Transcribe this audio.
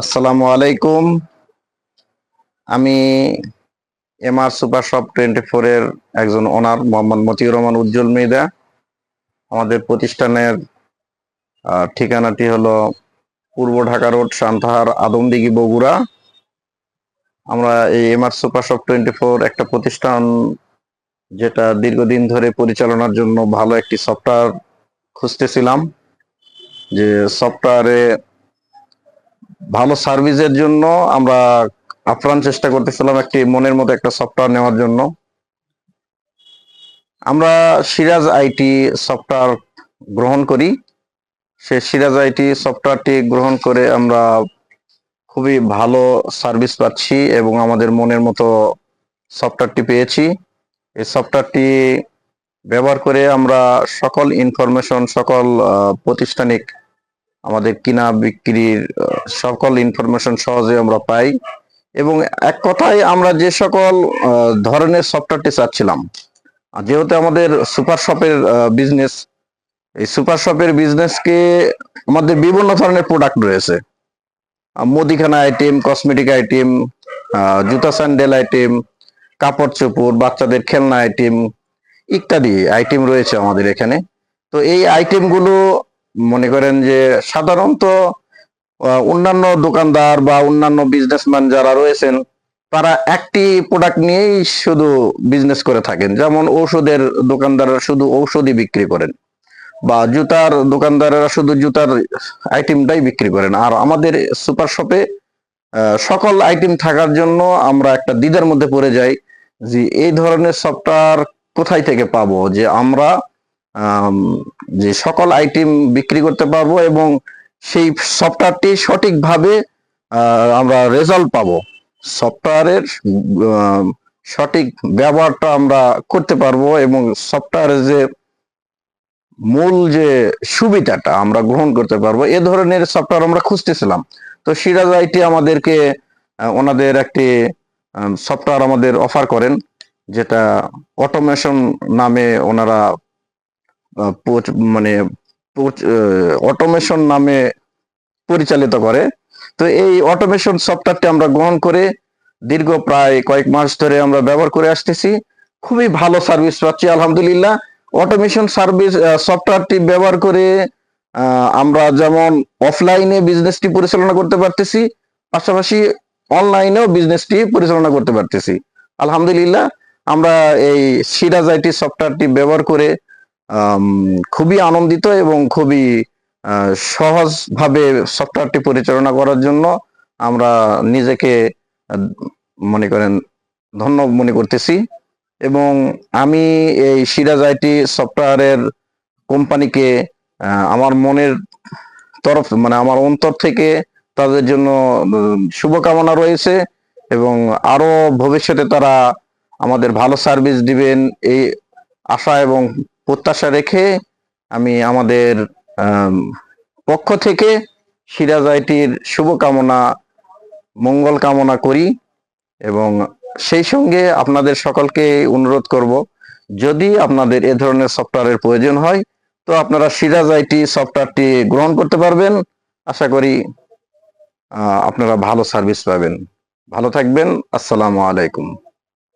আসসালামু আলাইকুম। আমি এমআর সুপার শপ টোয়েন্টি এর একজন ওনার মোহাম্মদ মতিউর রহমান উজ্জ্বল মৃদা আমাদের প্রতিষ্ঠানের ঠিকানাটি হলো পূর্ব ঢাকা রোড, সান্তাহার, আদমদিঘি, বগুড়া। আমরা এই MR super shop twenty four একটা প্রতিষ্ঠান যেটা দীর্ঘদিন ধরে পরিচালনার জন্য ভালো একটি সফটওয়্যার খুঁজতেছিলাম। যে সফটওয়্যারে ভালো সার্ভিসের জন্য আমরা আপ্রাণ চেষ্টা করতেছিলাম একটি মনের মতো একটা সফটওয়্যার নেওয়ার জন্য। আমরা সিরাজ আইটি সফটওয়্যার গ্রহণ করি। সে সিরাজ আইটি সফটওয়্যারটি গ্রহণ করে আমরা খুবই ভালো সার্ভিস পাচ্ছি এবং আমাদের মনের মতো সফটওয়্যারটি পেয়েছি। এই সফটওয়্যারটি ব্যবহার করে আমরা সকল ইনফরমেশন সকল প্রতিষ্ঠানিক আমাদের কিনা বিক্রির সকল ইনফরমেশন সহজে আমরা পাই। এবং এক কথায় আমরা যে সকল ধরনের সফটওয়্যারটি চাচ্ছিলাম যেহেতু আমাদের সুপার শপের বিজনেস এই সুপার শপের বিজনেসকে আমাদের বিভিন্ন ধরনের প্রোডাক্ট রয়েছে। মুদিখানা আইটেম কসমেটিক আইটেম জুতা স্যান্ডেল আইটেম কাপড় চোপড়, বাচ্চাদের খেলনা আইটেম ইত্যাদি আইটেম রয়েছে আমাদের এখানে। তো এই আইটেমগুলো মনে করেন যে সাধারণত অন্যান্য দোকানদার বা অন্যান্য বিজনেসম্যান যারা রয়েছেন তারা একটি প্রোডাক্ট নিয়েই শুধু বিজনেস করে থাকেন। যেমন ঔষধের দোকানদাররা শুধু ঔষধই বিক্রি করেন বা জুতার দোকানদারেরা শুধু জুতার আইটেমটাই বিক্রি করেন। আর আমাদের সুপার শপে সকল আইটেম থাকার জন্য আমরা একটা দ্বিধার মধ্যে পড়ে যাই যে এই ধরনের সফটওয়্যার কোথায় থেকে পাবো? যে আমরা আম, যে সকল আইটেম বিক্রি করতে পারব এবং সেই সফটওয়্যারটি সঠিকভাবে আমরা রেজাল্ট পাবো। সফটওয়্যারের সঠিক ব্যবহারটা আমরা করতে পারব এবং সফটওয়্যারের যে মূল যে সুবিধাটা আমরা গ্রহণ করতে পারব, এ ধরনের সফটওয়্যার আমরা খুঁজতেছিলাম। তো সিরাজ আইটি আমাদেরকে ওনাদের একটি সফটওয়্যার আমাদের অফার করেন, যেটা অটোমেশন নামে ওনারা মানে অটোমেশন নামে পরিচালিত করে। তো এই অটোমেশন সফটওয়্যারটি আমরা গ্রহণ করে দীর্ঘ প্রায় কয়েক মাস ধরে আমরা ব্যবহার করে আসতেছি। খুবই ভালো সার্ভিস পাচ্ছি, আলহামদুলিল্লাহ। অটোমেশন সার্ভিস সফটওয়্যারটি ব্যবহার করে আমরা যেমন অফলাইনে বিজনেসটি পরিচালনা করতে পারতেছি, পাশাপাশি অনলাইনেও বিজনেসটি পরিচালনা করতে পারতেছি। আলহামদুলিল্লাহ, আমরা এই সিরাজ আইটি সফটওয়্যারটি ব্যবহার করে খুবই আনন্দিত এবং খুবই সহজভাবে সফটওয়্যারটি পরিচালনা করার জন্য আমরা নিজেকে, মনে করেন, ধন্য মনে করতেছি। এবং আমি এই সিরাজ আইটি সফটওয়্যারের কোম্পানিকে আমার মনের তরফ মানে আমার অন্তর থেকে তাদের জন্য শুভকামনা রয়েছে এবং আরও ভবিষ্যতে তারা আমাদের ভালো সার্ভিস দিবেন এই আশা এবং প্রত্যাশা রেখে আমি আমাদের পক্ষ থেকে সিরাজ আইটির শুভকামনা, মঙ্গল কামনা করি এবং সেই সঙ্গে আপনাদের সকলকে অনুরোধ করব, যদি আপনাদের এ ধরনের সফটওয়্যারের প্রয়োজন হয়, তো আপনারা সিরাজ আইটি সফটওয়্যারটি গ্রহণ করতে পারবেন। আশা করি আপনারা ভালো সার্ভিস পাবেন। ভালো থাকবেন। আসসালামু আলাইকুম।